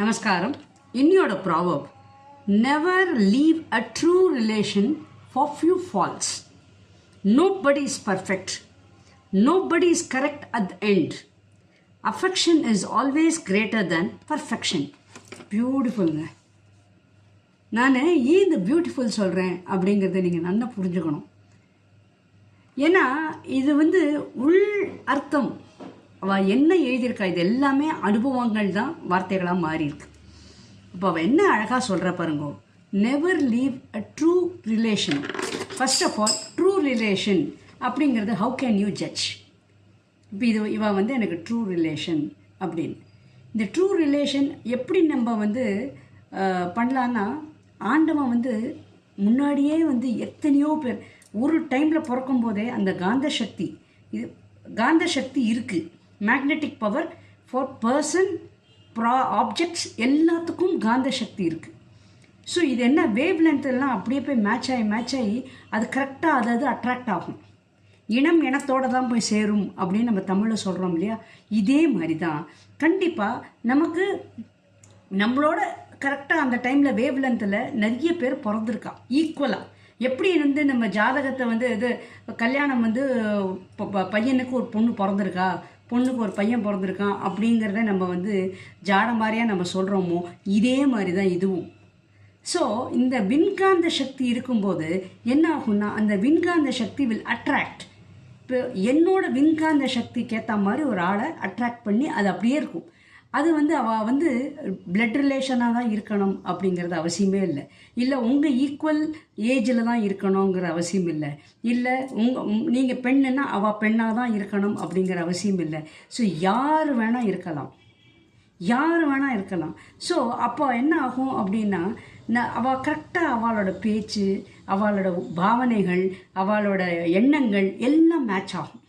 நமஸ்காரம். இன்னியோட proverb never leave a true relation for few falls nobody is perfect nobody is correct at the end affection is always greater than perfection பியூட்டிஃபுல்ங்க நான் ஏன் இந்த beautiful சொல்கிறேன் அப்படிங்கிறத நீங்கள் நல்லா புரிஞ்சுக்கணும். ஏன்னா இது வந்து உள் அர்த்தம். அவள் என்ன எழுதியிருக்கா? இது எல்லாமே அனுபவங்கள் தான் வார்த்தைகளாக மாறி இருக்கு இப்போ அவள் என்ன அழகாக சொல்கிற பாருங்க. Never leave a true relation first of all true relation அப்படிங்கிறது ஹவு கேன் யூ ஜட்ஜ் இப்போ இது இவ வந்து எனக்கு ட்ரூ ரிலேஷன் அப்படின்னு. இந்த ட்ரூ ரிலேஷன் எப்படி நம்ம வந்து பண்ணலான்னா ஆண்டவன் வந்து முன்னாடியே வந்து எத்தனையோ பேர் ஒரு டைமில் பிறக்கும் போதே அந்த காந்த சக்தி இது காந்த சக்தி இருக்குது மேக்னெட்டிக் பவர் ஃபார் பர்சன் ப்ரா ஆப்ஜெக்ட்ஸ் எல்லாத்துக்கும் காந்த சக்தி இருக்குது ஸோ இது என்ன? வேவ் எல்லாம் அப்படியே போய் மேட்ச் ஆகி மேட்ச் ஆகி அது கரெக்டாக அதாவது அட்ராக்ட் ஆகும். இனம் இனத்தோடு தான் போய் சேரும் அப்படின்னு நம்ம தமிழில் சொல்கிறோம் இல்லையா? இதே மாதிரி தான் கண்டிப்பாக நமக்கு நம்மளோட கரெக்டாக அந்த டைமில் வேவ் லென்த்தில் நிறைய பேர் பிறந்திருக்கா. ஈக்குவலாக எப்படி வந்து நம்ம ஜாதகத்தை வந்து இது கல்யாணம் வந்து ப- ப- பையனுக்கு ஒரு பொண்ணு பிறந்திருக்கா? பொண்ணுக்கு ஒரு பையன் பிறந்திருக்கான் அப்படிங்கிறத நம்ம வந்து ஜாட மாதிரியாக நம்ம சொல்கிறோமோ இதே மாதிரி தான் இதுவும். ஸோ இந்த விண்காந்த சக்தி இருக்கும்போது என்ன ஆகும்னா அந்த விண்காந்த சக்தி வில் அட்ராக்ட் இப்போ என்னோட விண்காந்த சக்திக்கு ஏற்ற மாதிரி ஒரு ஆளை அட்ராக்ட் பண்ணி அது அப்படியே இருக்கும். அது வந்து அவள் வந்து பிளட் ரிலேஷனாக தான் இருக்கணும் அப்படிங்கிறது அவசியமே இல்லை. இல்லை உங்கள் ஈக்குவல் ஏஜில் தான் இருக்கணுங்கிற அவசியம் இல்லை. இல்லை உங்கள் நீங்கள் பெண்ணுன்னா அவள் பெண்ணாக தான் இருக்கணும் அப்படிங்கிற அவசியம் இல்லை. ஸோ யார் வேணால் இருக்கலாம். யார் வேணால் இருக்கலாம். ஸோ அப்போ என்ன ஆகும் அப்படின்னா நான் அவள் கரெக்டாக அவளோட பேச்சு அவளோட பாவனைகள் அவளோட எண்ணங்கள் எல்லாம் மேட்ச் ஆகும்.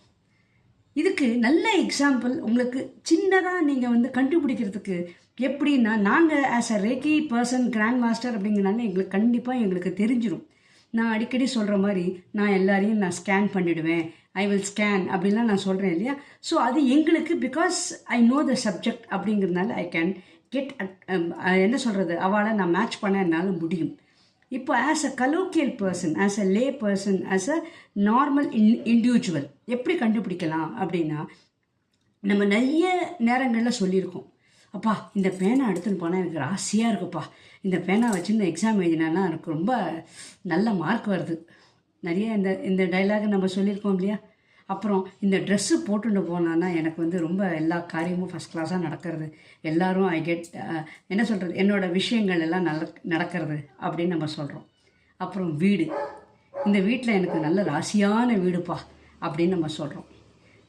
இதுக்கு நல்ல எக்ஸாம்பிள் உங்களுக்கு சின்னதாக நீங்கள் வந்து கண்டுபிடிக்கிறதுக்கு எப்படின்னா நாங்கள் as a reiki person grand master அப்படிங்கிறனால எங்களுக்கு கண்டிப்பாக எங்களுக்கு தெரிஞ்சிடும் நான் அடிக்கடி சொல்கிற மாதிரி நான் எல்லாரையும் நான் ஸ்கேன் பண்ணிவிடுவேன் ஐ வில் ஸ்கேன் அப்படின்லாம் நான் சொல்கிறேன் இல்லையா? ஸோ அது எங்களுக்கு because I know the subject அப்படிங்கிறதுனால ஐ கேன் கெட் என்ன சொல்கிறது அவளை நான் மேட்ச் பண்ண என்னால் முடியும். இப்போ as a colloquial person as a lay person as a normal in individual எப்படி கண்டுபிடிக்கலாம் அப்படின்னா நம்ம நிறைய நேரங்களில் சொல்லியிருக்கோம். அப்பா இந்த பேனா எடுத்துன்னு போனால் எனக்கு ராசியாக இருக்குப்பா. இந்த பேனா வச்சு இந்த எக்ஸாம் எழுதினானா எனக்கு ரொம்ப நல்ல மார்க் வருது. நிறைய இந்த இந்த டைலாக் நம்ம சொல்லியிருக்கோம் இல்லையா? அப்புறம் இந்த ட்ரெஸ்ஸு போட்டுட்டு போனான்னா எனக்கு வந்து ரொம்ப எல்லா காரியமும் ஃபஸ்ட் கிளாஸாக நடக்கிறது. எல்லோரும் ஐ கெட் என்ன சொல்கிறது என்னோடய விஷயங்கள் எல்லாம் நல்ல நடக்கிறது அப்படின்னு நம்ம சொல்கிறோம் அப்புறம் வீடு. இந்த வீட்டில் எனக்கு நல்ல ராசியான வீடுப்பா அப்படின்னு நம்ம சொல்கிறோம்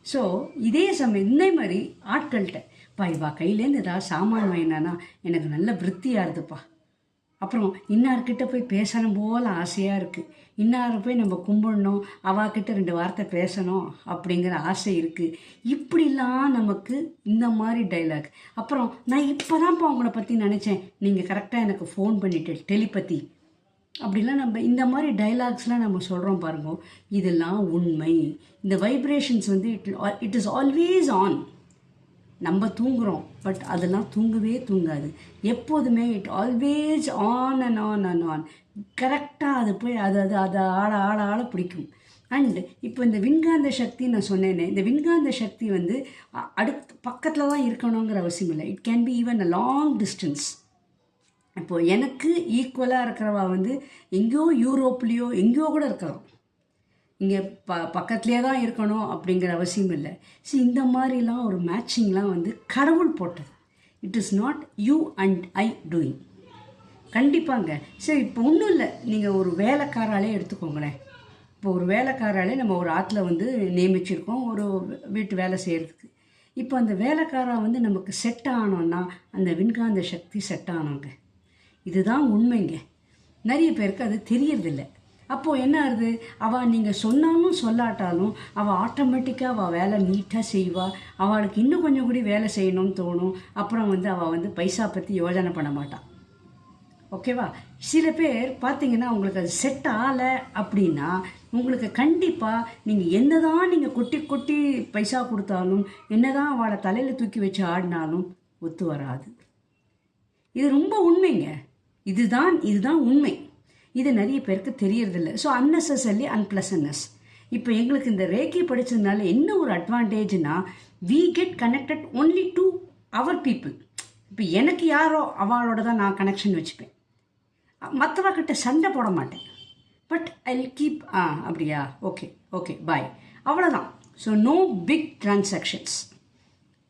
ஸோ இதே சமயம் இந்த மாதிரி ஆட்கள்கிட்ட பா இவா கையிலேருந்து ஏதாவது சாமான் வாங்கினானா எனக்கு நல்ல விருத்தியாக இருதுப்பா அப்புறம் இன்னார்கிட்ட போய் பேசணும் போல் ஆசையாக இருக்குது இன்னாரை போய் நம்ம கும்பிடணும் அவாக்கிட்ட ரெண்டு வார்த்தை பேசணும் அப்படிங்கிற ஆசை இருக்குது இப்படிலாம் நமக்கு இந்த மாதிரி டைலாக் அப்புறம் நான் இப்போ தான்ப்பா உங்களை பற்றி நினச்சேன். நீங்கள் கரெக்டாக எனக்கு ஃபோன் பண்ணிட்டு டெலிபதி. அப்படிலாம் நம்ம இந்த மாதிரி டைலாக்ஸ்லாம் நம்ம சொல்கிறோம் பாருங்க. இதெல்லாம் உண்மை. இந்த வைப்ரேஷன்ஸ் வந்து it it is always on நம்ம தூங்குறோம். பட் அதெல்லாம் தூங்கவே தூங்காது. எப்போதுமே it always on and on and on கரெக்டாக அது போய் அது அது அதை ஆள ஆள ஆள பிடிக்கும். அண்ட் இப்போ இந்த விண்காந்த சக்தி நான் சொன்னேனே இந்த விண்காந்த சக்தி வந்து அடுத்து பக்கத்தில் தான் இருக்கணுங்கிற அவசியம் இல்லை. It can be even a long distance இப்போது எனக்கு ஈக்குவலாக இருக்கிறவா வந்து எங்கேயோ யூரோப்லேயோ எங்கேயோ கூட இருக்கலாம். இங்கே ப பக்கத்துலேயே தான் இருக்கணும் அப்படிங்கிற அவசியம் இல்லை. ஸோ இந்த மாதிரிலாம் ஒரு மேட்சிங்லாம் வந்து கடவுள் போட்டது. It is not you and I doing கண்டிப்பாங்க. சரி இப்போ ஒன்றும் இல்லை. நீங்கள் ஒரு வேலைக்காராலே எடுத்துக்கோங்களேன். இப்போ ஒரு வேலைக்காராலே நம்ம ஒரு ஆற்றுல வந்து நியமிச்சிருக்கோம். ஒரு வீட்டு வேலை செய்கிறதுக்கு இப்போ அந்த வேலைக்காரா வந்து நமக்கு செட் ஆனோன்னா அந்த விண்காந்த சக்தி செட் ஆனோங்க. இதுதான் உண்மைங்க. நிறைய பேருக்கு அது தெரியறதில்லை. அப்போது என்ன ஆகுது? அவள் நீங்கள் சொன்னாலும் சொல்லாட்டாலும் அவள் ஆட்டோமேட்டிக்காக அவள் வேலை நீட்டாக செய்வாள் அவளுக்கு இன்னும் கொஞ்சம் கூட வேலை செய்யணும்னு தோணும். அப்புறம் வந்து அவள் வந்து பைசா பற்றி யோசனை பண்ண மாட்டாள் ஓகேவா சில பேர் பார்த்தீங்கன்னா உங்களுக்கு அது செட் ஆகலை அப்படின்னா உங்களுக்கு கண்டிப்பாக நீங்கள் என்ன தான் நீங்கள் கொட்டி கொட்டி பைசா கொடுத்தாலும் என்னதான் அவளை தலையில் தூக்கி வச்சு ஆடினாலும் ஒத்து வராது. இது ரொம்ப உண்மைங்க. இதுதான் இதுதான் உண்மை. இது நிறைய பேருக்கு தெரியறதில்ல. ஸோ unnecessarily அன்பிளசன்னஸ் இப்போ எங்களுக்கு இந்த ரேக்கி படிச்சதுனால என்ன ஒரு அட்வான்டேஜ்னா we get connected only to our people இப்போ எனக்கு யாரோ அவளோட தான் நான் கனெக்ஷன் வச்சுப்பேன். மற்றவர்கிட்ட சண்டை போட மாட்டேன். பட் ஐ கீப் ஆ அப்படியா? ஓகே ஓகே பாய் அவ்வளோதான் ஸோ நோ பிக் டிரான்சாக்ஷன்ஸ்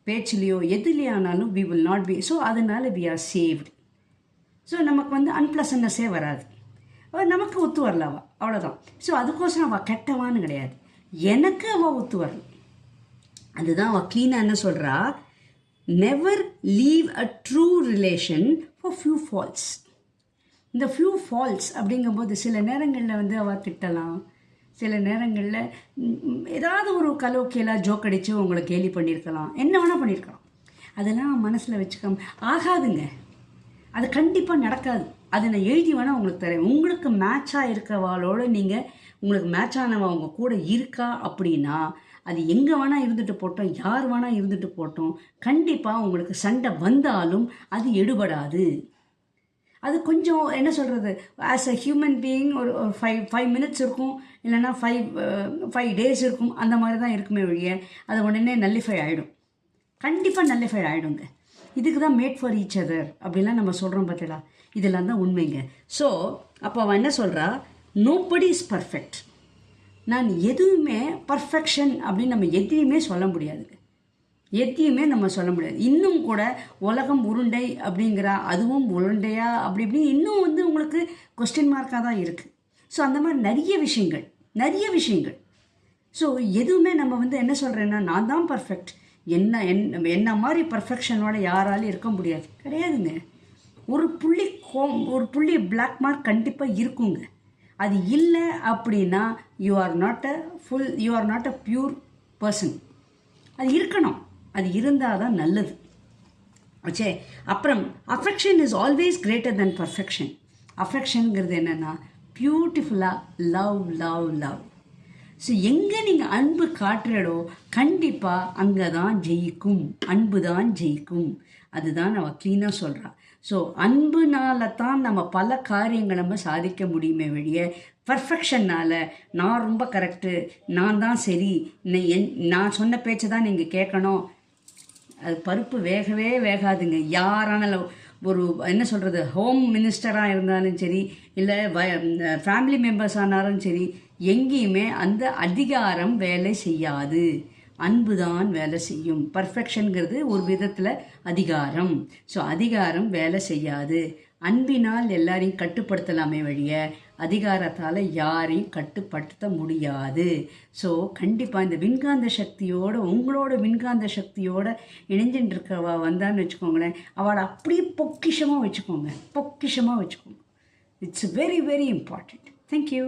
பேச்சுலேயோ எதுலேயே ஆனாலும் we will not be so அதனால வி ஆர் சேவ்டு ஸோ நமக்கு வந்து அன்பிளசன்னஸே வராது. நமக்கு ஒத்து வரல அவள் அவ்வளோதான் ஸோ அதுக்கோசரம் அவள் கெட்டவான்னு கிடையாது. எனக்கு அவள் ஒத்து வரல. அதுதான் அவள் க்ளீனாக என்ன சொல்கிறா never leave a true relation for few falls இந்த ஃபியூ ஃபால்ஸ் அப்படிங்கும்போது சில நேரங்களில் வந்து அவள் திட்டலாம். சில நேரங்களில் ஏதாவது ஒரு கலோக்கியலாக ஜோக் அடித்து உங்களை கேலி பண்ணியிருக்கலாம். என்ன வேணால் பண்ணியிருக்கலாம். அதெல்லாம் மனசில் வச்சுக்காம ஆகாதுங்க. அது கண்டிப்பாக நடக்காது. அதை நான் எழுதி வேணால் உங்களுக்கு தரேன். உங்களுக்கு மேட்சாக இருக்கிறவாளோட நீங்கள் உங்களுக்கு மேட்ச் ஆனவன் அவங்க கூட இருக்கா அப்படின்னா அது எங்கே வேணால் இருந்துட்டு போட்டோம் யார் வேணால் இருந்துட்டு போட்டோம் கண்டிப்பாக உங்களுக்கு சண்டை வந்தாலும் அது எடுபடாது. அது கொஞ்சம் என்ன சொல்கிறது ஆஸ் அ ஹியூமன் பீயிங் ஒரு ஒரு ஃபைவ் ஃபைவ் மினிட்ஸ் இருக்கும். இல்லைன்னா ஃபைவ் ஃபைவ் டேஸ் இருக்கும். அந்த மாதிரி தான் இருக்குமே ஒழிய அது உடனே நல்லிஃபை ஆகிடும் கண்டிப்பாக நல்லிஃபை ஆகிடுங்க இதுக்கு தான் மேட் ஃபார் ஈச் அதர் அப்படிலாம் நம்ம சொல்கிறோம் பார்த்தீங்களா? இதெல்லாம் தான் உண்மைங்க. ஸோ அப்போ அவன் என்ன சொல்கிறா நோபடி இஸ் பர்ஃபெக்ட் நான் எதுவுமே பர்ஃபெக்ஷன் அப்படின்னு நம்ம எதையுமே சொல்ல முடியாதுங்க எதையுமே நம்ம சொல்ல முடியாது. இன்னும் கூட உலகம் உருண்டை அப்படிங்கிற அதுவும் உருண்டையா அப்படி இப்படின்னு இன்னும் வந்து உங்களுக்கு கொஸ்டின் மார்க்காக தான் இருக்குது ஸோ அந்த மாதிரி நிறைய விஷயங்கள் நிறைய விஷயங்கள். ஸோ எதுவுமே நம்ம வந்து என்ன சொல்கிறேன்னா நான் தான் பர்ஃபெக்ட் என்ன என் என்ன மாதிரி பர்ஃபெக்ஷனோட யாராலும் இருக்க முடியாது. கிடையாதுங்க. ஒரு புள்ளி கோம் ஒரு புள்ளி பிளாக் மார்க் கண்டிப்பாக இருக்குங்க. அது இல்லை அப்படின்னா you are not a fool you are not a pure person அது இருக்கணும். அது இருந்தால் தான் நல்லது. சே அப்புறம் affection is always greater than perfection அஃபெக்ஷனுங்கிறது என்னென்னா பியூட்டிஃபுல்லாக லவ் லவ் லவ் ஸோ எங்கே நீங்கள் அன்பு காட்டுறடோ கண்டிப்பாக அங்கே தான் ஜெயிக்கும். அன்பு தான் ஜெயிக்கும். அதுதான் நம்ம க்ளீனாக சொல்கிறான் ஸோ அன்புனால தான் நம்ம பல காரியங்கள் நம்ம சாதிக்க முடியுமே வழிய பர்ஃபெக்ஷன்னால் நான் ரொம்ப கரெக்டு நான் தான் சரி என் நான் சொன்ன பேச்சை தான் நீங்கள் கேட்கணும். அது பருப்பு வேகவே வேகாதுங்க. யாரானாலும் ஒரு என்ன சொல்கிறது ஹோம் மினிஸ்டராக இருந்தாலும் சரி இல்லை ஃபேமிலி மெம்பர்ஸ் ஆனாலும் சரி எங்கேயுமே அந்த அதிகாரம் வேலை செய்யாது. அன்பு தான் வேலை செய்யும். பர்ஃபெக்ஷனுங்கிறது ஒரு விதத்தில் அதிகாரம். ஸோ அதிகாரம் வேலை செய்யாது. அன்பினால் எல்லாரையும் கட்டுப்படுத்தலாமே வழிய அதிகாரத்தால் யாரையும் கட்டுப்படுத்த முடியாது. ஸோ கண்டிப்பாக இந்த விண்காந்த சக்தியோட உங்களோட விண்காந்த சக்தியோட இணைஞ்சின்னு இருக்கவா வந்தான்னு வச்சுக்கோங்களேன். அவளை அப்படியே பொக்கிஷமாக வச்சுக்கோங்க. பொக்கிஷமாக வச்சுக்கோங்க. It's very very important thank you